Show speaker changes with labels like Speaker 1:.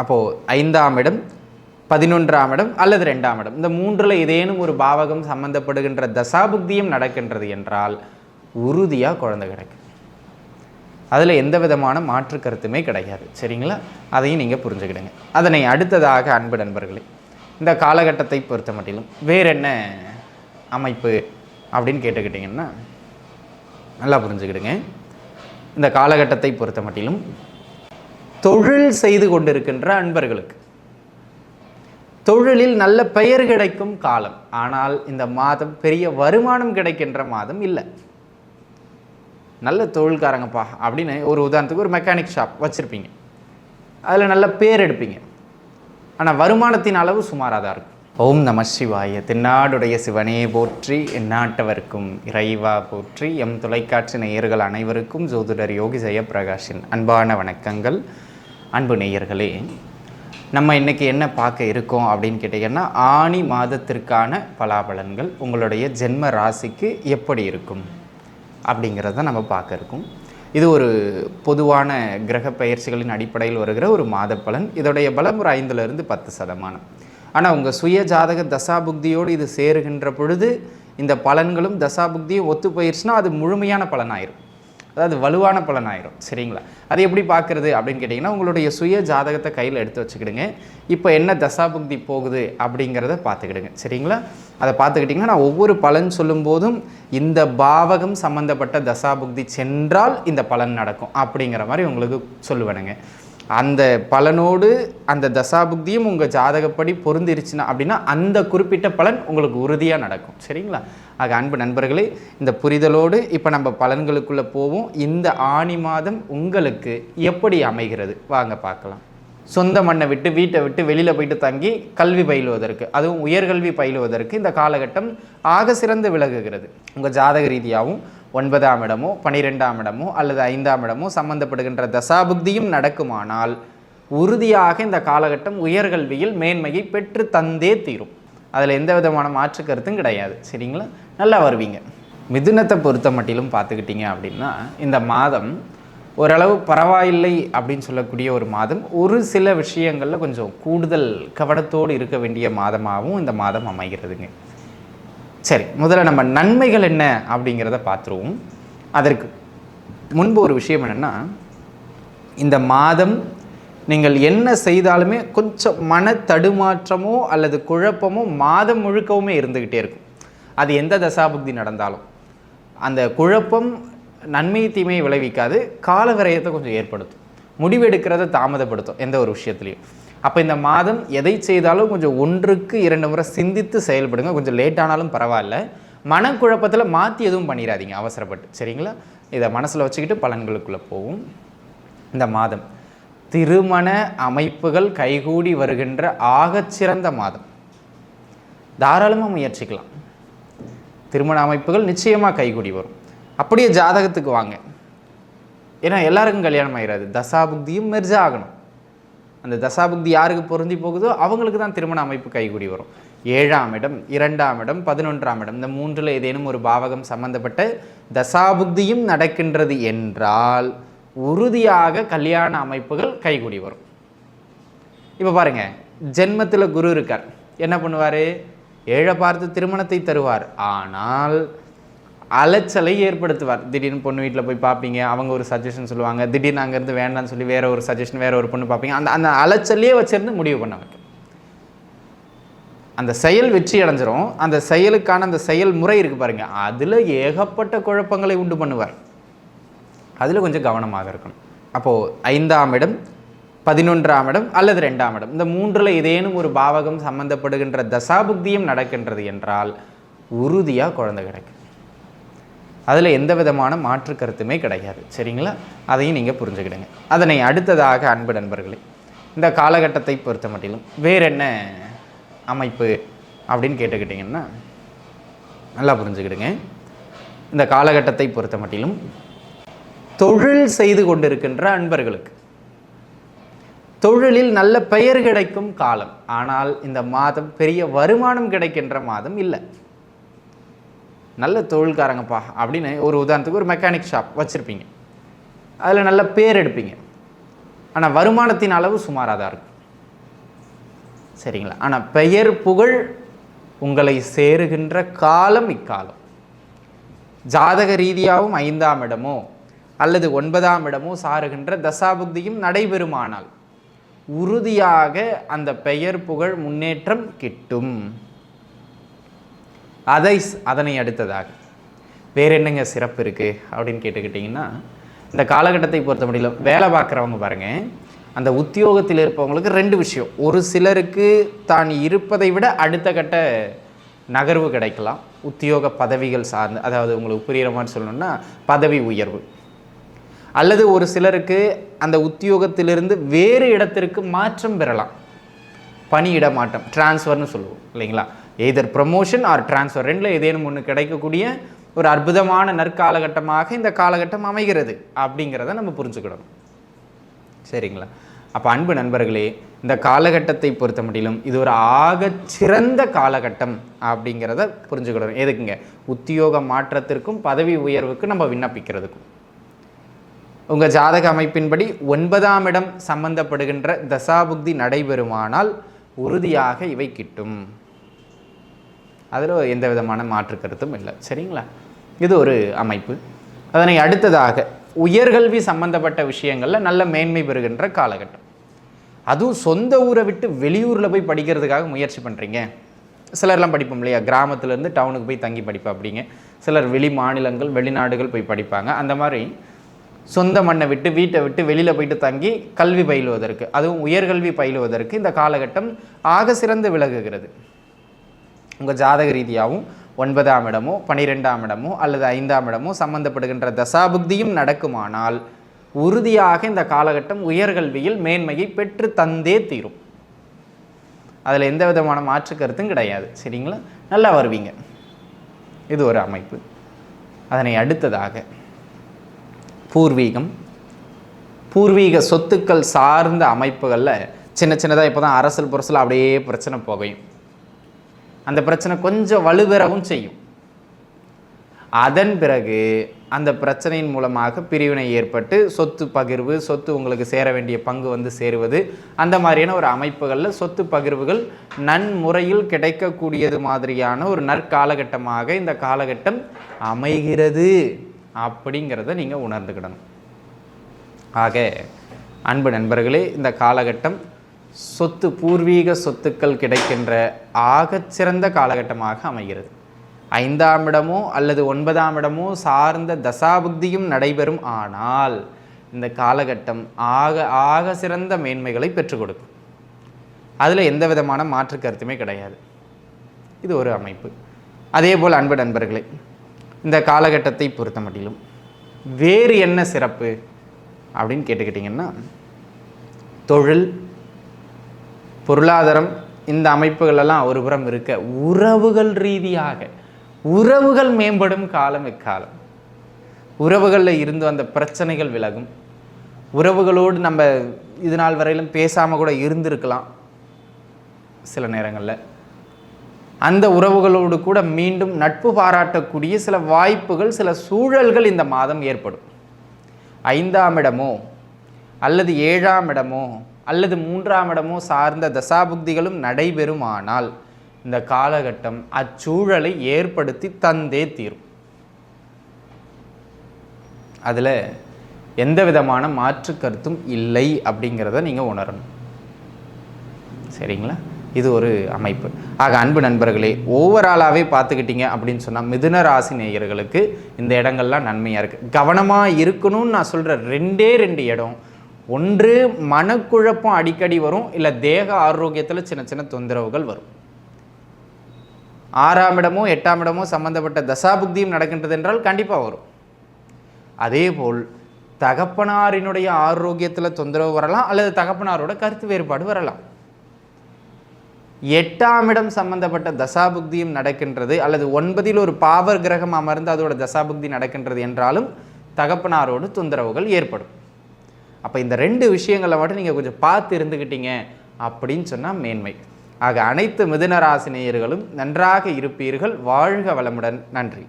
Speaker 1: அப்போது ஐந்தாம் இடம் பதினொன்றாம் இடம் அல்லது ரெண்டாம் இடம். இந்த மூன்றில் ஏதேனும் ஒரு பாவகம் சம்பந்தப்படுகின்ற தசாபுக்தியும் நடக்கின்றது என்றால் உறுதியாக குழந்தை கிடைக்கும். அதில் எந்த விதமான மாற்று கருத்துமே கிடையாது. சரிங்களா? அதையும் நீங்கள் புரிஞ்சுக்கிடுங்க. அதனை அடுத்ததாக அன்பு நண்பர்களே இந்த காலகட்டத்தை பொறுத்த மட்டிலும் வேற என்ன அமைப்பு அப்படின்னு கேட்டுக்கிட்டிங்கன்னா நல்லா புரிஞ்சுக்கிடுங்க. இந்த காலகட்டத்தை பொறுத்த மட்டிலும் தொழில் செய்து கொண்டிருக்கின்ற அன்பர்களுக்கு. தொழிலில் நல்ல பெயர் கிடைக்கும் காலம். ஆனால் இந்த மாதம் பெரிய வருமானம் கிடைக்கின்ற மாதம் இல்லை. நல்ல தொழில்காரங்கப்பா அப்படின்னு ஒரு உதாரணத்துக்கு ஒரு மெக்கானிக் ஷாப் வச்சுருப்பீங்க. அதில் நல்ல பேர் எடுப்பீங்க. ஆனால் வருமானத்தின் அளவு சுமாராக தான் இருக்கும். ஓம் நம சிவாய தென்னாடுடைய சிவனே போற்றி எந்நாட்டவர்க்கும் இறைவா போற்றி எம் தொலைக்காட்சி நேயர்கள் அனைவருக்கும் ஜோதிடர் யோகி ஜெயபிரகாஷின் அன்பான வணக்கங்கள். அன்பு நேயர்களே நம்ம இன்றைக்கி என்ன பார்க்க இருக்கோம் அப்படின்னு கேட்டிங்கன்னா ஆணி மாதத்திற்கான பலாபலன்கள் உங்களுடைய ஜென்ம ராசிக்கு எப்படி இருக்கும் அப்படிங்கிறத நம்ம பார்க்க இருக்கோம். இது ஒரு பொதுவான கிரக பயிற்சிகளின் அடிப்படையில் வருகிற ஒரு மாத பலன் இதோடைய பலம் ஒரு ஐந்துலேருந்து பத்து சதமானம். ஆனால் உங்கள் சுய ஜாதக தசாபுக்தியோடு இது சேருகின்ற பொழுது இந்த பலன்களும் தசாபுக்தியும் ஒத்து போயிடுச்சுன்னா அது முழுமையான பலனாயிரும். அதாவது வலுவான பலன் ஆயிரும். சரிங்களா? அது எப்படி பார்க்குறது அப்படின்னு கேட்டிங்கன்னா உங்களுடைய சுய ஜாதகத்தை கையில் எடுத்து வச்சுக்கிடுங்க. இப்போ என்ன தசாபுக்தி போகுது அப்படிங்கிறத பார்த்துக்கிடுங்க. சரிங்களா? அதை பார்த்துக்கிட்டிங்கன்னா நான் ஒவ்வொரு பலன் சொல்லும்போதும் இந்த பாவகம் சம்மந்தப்பட்ட தசாபுக்தி சென்றால் இந்த பலன் நடக்கும் அப்படிங்கிற மாதிரி உங்களுக்கு சொல்லுவேனுங்க. அந்த பலனோடு அந்த தசாபுக்தியும் உங்கள் ஜாதகப்படி பொருந்திருச்சுன்னா அப்படின்னா அந்த குறிப்பிட்ட பலன் உங்களுக்கு உறுதியாக நடக்கும். சரிங்களா? ஆக அன்பு நண்பர்களே இந்த புரிதலோடு இப்போ நம்ம பலன்களுக்குள்ளே போவோம். இந்த ஆணி மாதம் உங்களுக்கு எப்படி அமைகிறது? வாங்க பார்க்கலாம். சொந்த மண்ணை விட்டு வீட்டை விட்டு வெளியில் போயிட்டு தங்கி கல்வி பயிலுவதற்கு அதுவும் உயர்கல்வி பயிலுவதற்கு இந்த காலகட்டம் ஆக சிறந்து விலகுகிறது உங்கள் ஜாதக ரீதியாகவும் ஒன்பதாம் இடமோ பனிரெண்டாம் இடமோ அல்லது ஐந்தாம் இடமோ சம்பந்தப்படுகின்ற தசாபுக்தியும் நடக்குமானால் உறுதியாக இந்த காலகட்டம் உயர்கல்வியில் மேன்மையை பெற்று தந்தே தீரும். அதில் எந்த விதமான மாற்று கருத்தும் கிடையாது. சரிங்களா? நல்லா வருவீங்க. மிதுனத்தை பொறுத்த மட்டிலும் பார்த்துக்கிட்டிங்க அப்படின்னா இந்த மாதம் ஓரளவு பரவாயில்லை அப்படின்னு சொல்லக்கூடிய ஒரு மாதம் ஒரு சில விஷயங்களில் கொஞ்சம் கூடுதல் கவனத்தோடு இருக்க வேண்டிய மாதமாகவும் இந்த மாதம் அமைகிறதுங்க. சரி முதல்ல நம்ம நன்மைகள் என்ன அப்படிங்கிறத பார்த்துருவோம். அதற்கு முன்பு ஒரு விஷயம் என்னென்னா இந்த மாதம் நீங்கள் என்ன செய்தாலுமே கொஞ்சம் மன தடுமாற்றமோ அல்லது குழப்பமோ மாதம் முழுக்கவுமே இருந்துக்கிட்டே இருக்கும். அது எந்த தசாபுக்தி நடந்தாலும். அந்த குழப்பம் நன்மை தீமையை விளைவிக்காது கால விரயத்தை கொஞ்சம் ஏற்படுத்தும். முடிவெடுக்கிறத தாமதப்படுத்தும் எந்த ஒரு விஷயத்துலையும். அப்போ இந்த மாதம் எதை செய்தாலும் கொஞ்சம் ஒன்றுக்கு இரண்டு முறை சிந்தித்து செயல்படுங்க. கொஞ்சம் லேட் ஆனாலும் பரவாயில்ல. மனக்குழப்பத்தில் மாற்றி எதுவும் பண்ணிடாதீங்க. அவசரப்பட்டு. சரிங்களா? இதை மனசில் வச்சுக்கிட்டு பலன்களுக்குள்ளே போகும் இந்த மாதம் திருமண அமைப்புகள் கைகூடி வருகின்ற ஆகச்சிறந்த மாதம். தாராளமாக முயற்சிக்கலாம். திருமண அமைப்புகள் நிச்சயமாக கைகூடி வரும். அப்படியே ஜாதகத்துக்கு வாங்க. ஏன்னா எல்லாருக்கும் கல்யாணம் ஆயிடாது தசாபுக்தியும் மெர்ஜா ஆகணும் அந்த தசாபுக்தி யாருக்கு பொருந்தி போகுதோ அவங்களுக்கு தான் திருமண அமைப்பு கைகூடி வரும். ஏழாம் இடம் இரண்டாம் இடம் பதினொன்றாம் இடம் இந்த மூன்றில் ஏதேனும் ஒரு பாவகம் சம்பந்தப்பட்ட தசாபுக்தியும் நடக்கின்றது என்றால் உறுதியாக கல்யாண அமைப்புகள் கைகூடி வரும். இப்போ பாருங்க ஜென்மத்தில் குரு இருக்கார். என்ன பண்ணுவார்? ஏழை பார்த்து திருமணத்தை தருவார். ஆனால் அலைச்சலை ஏற்படுத்துவார். திடீர்னு பொண்ணு வீட்டில் போய் பார்ப்பீங்க அவங்க ஒரு சஜஷன் சொல்லுவாங்க திடீர்னு அங்கேருந்து வேண்டாம்னு சொல்லி வேற ஒரு சஜஷன் வேற ஒரு பொண்ணு பார்ப்பீங்க அந்த அந்த அலைச்சலையே வச்சிருந்து முடிவு பண்ண வைக்கும். அந்த செயல் வெற்றி அடைஞ்சிரும். அந்த செயலுக்கான அந்த செயல் முறை இருக்கு பாருங்க. அதில் ஏகப்பட்ட குழப்பங்களை உண்டு பண்ணுவார். அதில் கொஞ்சம் கவனமாக இருக்கணும். அப்போது ஐந்தாம் இடம் பதினொன்றாம் இடம் அல்லது ரெண்டாம் இடம். இந்த மூன்றில் ஏதேனும் ஒரு பாவகம் சம்பந்தப்படுகின்ற தசாபுக்தியும் நடக்கின்றது என்றால் உறுதியாக குழந்தை கிடைக்கும். அதில் எந்த விதமான மாற்று கருத்துமே கிடையாது. சரிங்களா? அதையும் நீங்கள் புரிஞ்சுக்கிடுங்க. அதனை அடுத்ததாக அன்பு நண்பர்களே இந்த காலகட்டத்தை பொறுத்த மட்டிலும் வேற என்ன அமைப்பு அப்படின்னு கேட்டுக்கிட்டிங்கன்னா நல்லா புரிஞ்சுக்கிடுங்க. இந்த காலகட்டத்தை பொறுத்த மட்டிலும் தொழில் செய்து கொண்டிருக்கின்ற அன்பர்களுக்கு தொழிலில் நல்ல பெயர் கிடைக்கும் காலம். ஆனால் இந்த மாதம் பெரிய வருமானம் கிடைக்கின்ற மாதம் இல்லை. நல்ல தொழில்காரங்கப்பா அப்படின்னு ஒரு உதாரணத்துக்கு ஒரு மெக்கானிக் ஷாப் வச்சுருப்பீங்க. அதில் நல்ல பேர் எடுப்பீங்க. ஆனால் வருமானத்தின் அளவு சுமாராக தான் இருக்கும். சரிங்களா? ஆனால் பெயர் புகழ் உங்களை சேருகின்ற காலம் இக்காலம். ஜாதக ரீதியாகவும் ஐந்தாம் இடமோ அல்லது ஒன்பதாம் இடமோ சாருகின்ற தசாபுக்தியும் நடைபெறுமானால் உறுதியாக அந்த பெயர் புகழ் முன்னேற்றம் கிட்டும். அதை அதனை அடுத்ததாக. வேறு என்னங்க சிறப்பு இருக்குது அப்படின்னு கேட்டுக்கிட்டிங்கன்னா இந்த காலகட்டத்தை பொறுத்த முடியல வேலை பார்க்குறவங்க பாருங்கள் அந்த உத்தியோகத்தில் இருப்பவங்களுக்கு ரெண்டு விஷயம். ஒரு சிலருக்கு தான் இருப்பதை விட அடுத்த கட்ட நகர்வு கிடைக்கலாம். உத்தியோக பதவிகள் சார்ந்து அதாவது உங்களுக்கு புரிகிற மாதிரி சொல்லணும்னா பதவி உயர்வு. அல்லது ஒரு சிலருக்கு அந்த உத்தியோகத்திலிருந்து வேறு இடத்திற்கு மாற்றம் பெறலாம். பணியிட மாற்றம் டிரான்ஸ்ஃபர்னு சொல்லுவோம் இல்லைங்களா? எய்தர் ப்ரமோஷன் ஆர் டிரான்ஸ்ஃபர் ரெண்டில் ஏதேனும் ஒன்று கிடைக்கக்கூடிய ஒரு அற்புதமான நற்காலகட்டமாக இந்த காலகட்டம் அமைகிறது அப்படிங்கிறத நம்ம புரிஞ்சுக்கிடணும். சரிங்களா? அப்போ அன்பு நண்பர்களே இந்த காலகட்டத்தை பொறுத்த முடியலும் இது ஒரு ஆக சிறந்த காலகட்டம் அப்படிங்கிறத புரிஞ்சுக்கிடணும். எதுக்குங்க? உத்தியோக மாற்றத்திற்கும் பதவி உயர்வுக்கும் நம்ம விண்ணப்பிக்கிறதுக்கும். உங்கள் ஜாதக அமைப்பின்படி ஒன்பதாம் இடம் சம்பந்தப்படுகின்ற தசாபுக்தி நடைபெறுமானால் உறுதியாக இவை கிட்டும். அதில் எந்த விதமான மாற்று கருத்தும் இல்லை. சரிங்களா? இது ஒரு அமைப்பு. அதனை அடுத்ததாக உயர்கல்வி சம்பந்தப்பட்ட விஷயங்களில் நல்ல மேன்மை பெறுகின்ற காலகட்டம். அதுவும் சொந்த ஊரை விட்டு வெளியூரில் போய் படிக்கிறதுக்காக முயற்சி பண்ணுறீங்க சிலர்லாம் படிப்போம் இல்லையா? கிராமத்துலேருந்து டவுனுக்கு போய் தங்கி படிப்பா அப்படிங்க சிலர் வெளி மாநிலங்கள் வெளிநாடுகள் போய் படிப்பாங்க. அந்த மாதிரி சொந்த மண்ணை விட்டு வீட்டை விட்டு வெளியில் போயிட்டு தங்கி கல்வி பயிலுவதற்கு அதுவும் உயர்கல்வி பயிலுவதற்கு இந்த காலகட்டம் ஆக சிறந்து விலகுகிறது உங்கள் ஜாதக ரீதியாகவும் ஒன்பதாம் இடமோ பனிரெண்டாம் இடமோ அல்லது ஐந்தாம் இடமோ சம்பந்தப்படுகின்ற தசாபுக்தியும் நடக்குமானால் உறுதியாக இந்த காலகட்டம் உயர்கல்வியில் மேன்மையை பெற்று தந்தே தீரும். அதில் எந்த விதமான மாற்று கருத்தும் கிடையாது. சரிங்களா? நல்லா வருவீங்க. இது ஒரு அமைப்பு. அதனை அடுத்ததாக பூர்வீகம். பூர்வீக சொத்துக்கள் சார்ந்த அமைப்புகளில் சின்ன சின்னதாக இப்போ தான் அரசல் புரசல் அப்படியே பிரச்சனை போகையும். அந்த பிரச்சனை கொஞ்சம் வலுப்பெறவும் செய்யும். அதன் பிறகு அந்த பிரச்சனையின் மூலமாக பிரிவினை ஏற்பட்டு சொத்து பகிர்வு சொத்து உங்களுக்கு சேர வேண்டிய பங்கு வந்து சேருவது அந்த மாதிரியான ஒரு அமைப்புகளில் சொத்து பகிர்வுகள் நன்முறையில் கிடைக்கக்கூடியது மாதிரியான ஒரு நற்காலகட்டமாக இந்த காலகட்டம் அமைகிறது அப்படிங்கிறத நீங்கள் உணர்ந்துக்கிடணும் ஆக அன்பு நண்பர்களே இந்த காலகட்டம் சொத்து பூர்வீக சொத்துக்கள் கிடைக்கின்ற ஆகச்சிறந்த காலகட்டமாக அமைகிறது. ஐந்தாம் இடமோ அல்லது ஒன்பதாம் இடமோ சார்ந்த தசாபுக்தியும் நடைபெறும் ஆனால் இந்த காலகட்டம் ஆக ஆக சிறந்த மேன்மைகளை பெற்றுக் கொடுக்கும். அதில் எந்த விதமான மாற்று கருத்துமே கிடையாது. இது ஒரு அமைப்பு. அதே போல் அன்பு நண்பர்களே இந்த காலகட்டத்தை பொறுத்த மட்டிலும் வேறு என்ன சிறப்பு அப்படின்னு கேட்டுக்கிட்டிங்கன்னா தொழில் பொருளாதாரம் இந்த அமைப்புகளெல்லாம் ஒரு புறம் இருக்க. உறவுகள் ரீதியாக உறவுகள் மேம்படும் காலம் இக்காலம் உறவுகளில் இருந்து வந்த பிரச்சனைகள் விலகும். உறவுகளோடு நம்ம இது நாள் வரையிலும் பேசாமல் கூட இருந்திருக்கலாம் சில நேரங்களில். அந்த உறவுகளோடு கூட மீண்டும் நட்பு பாராட்டக்கூடிய சில வாய்ப்புகள் சில சூழல்கள் இந்த மாதம் ஏற்படும். ஐந்தாம் இடமோ அல்லது ஏழாம் இடமோ அல்லது மூன்றாம் இடமோ சார்ந்த தசாபுக்திகளும் நடைபெறுமானால் இந்த காலகட்டம் அச்சூழலை ஏற்படுத்தி தந்தே தீரும். அதில் எந்த விதமான மாற்று கருத்தும் இல்லை அப்படிங்கிறத நீங்கள் உணரணும். சரிங்களா? இது ஒரு அமைப்பு. ஆக அன்பு நண்பர்களே ஓவராலாகவே பார்த்துக்கிட்டீங்க அப்படின்னு சொன்னால் மிதுன ராசி நேயர்களுக்கு இந்த இடங்கள்லாம் நன்மையாக இருக்குது கவனமாக இருக்கணும்னு நான் சொல்கிற ரெண்டே ரெண்டு இடம் ஒன்று மனக்குழப்பம் அடிக்கடி வரும் இல்லை தேக ஆரோக்கியத்தில் சின்ன சின்ன தொந்தரவுகள் வரும். ஆறாம் இடமோ எட்டாம் இடமோ சம்பந்தப்பட்ட தசாபுக்தியும் நடக்கின்றது என்றால் கண்டிப்பாக வரும். அதேபோல் தகப்பனாரினுடைய ஆரோக்கியத்தில் தொந்தரவு வரலாம் அல்லது தகப்பனாரோட கருத்து வேறுபாடு வரலாம். எட்டாம் இடம் சம்பந்தப்பட்ட தசாபுக்தியும் நடக்கின்றது அல்லது ஒன்பதில் ஒரு பாவர் கிரகம் அமர்ந்து அதோட தசாபுக்தி நடக்கின்றது என்றாலும் தகப்பனாரோடு தொந்தரவுகள் ஏற்படும். அப்போ இந்த ரெண்டு விஷயங்களை மட்டும் நீங்கள் கொஞ்சம் பார்த்து இருந்துக்கிட்டீங்க அப்படின்னு சொன்னால் மேன்மை. ஆக அனைத்து மிதுனராசினியர்களும் நன்றாக இருப்பீர்கள். வாழ்க வளமுடன். நன்றி.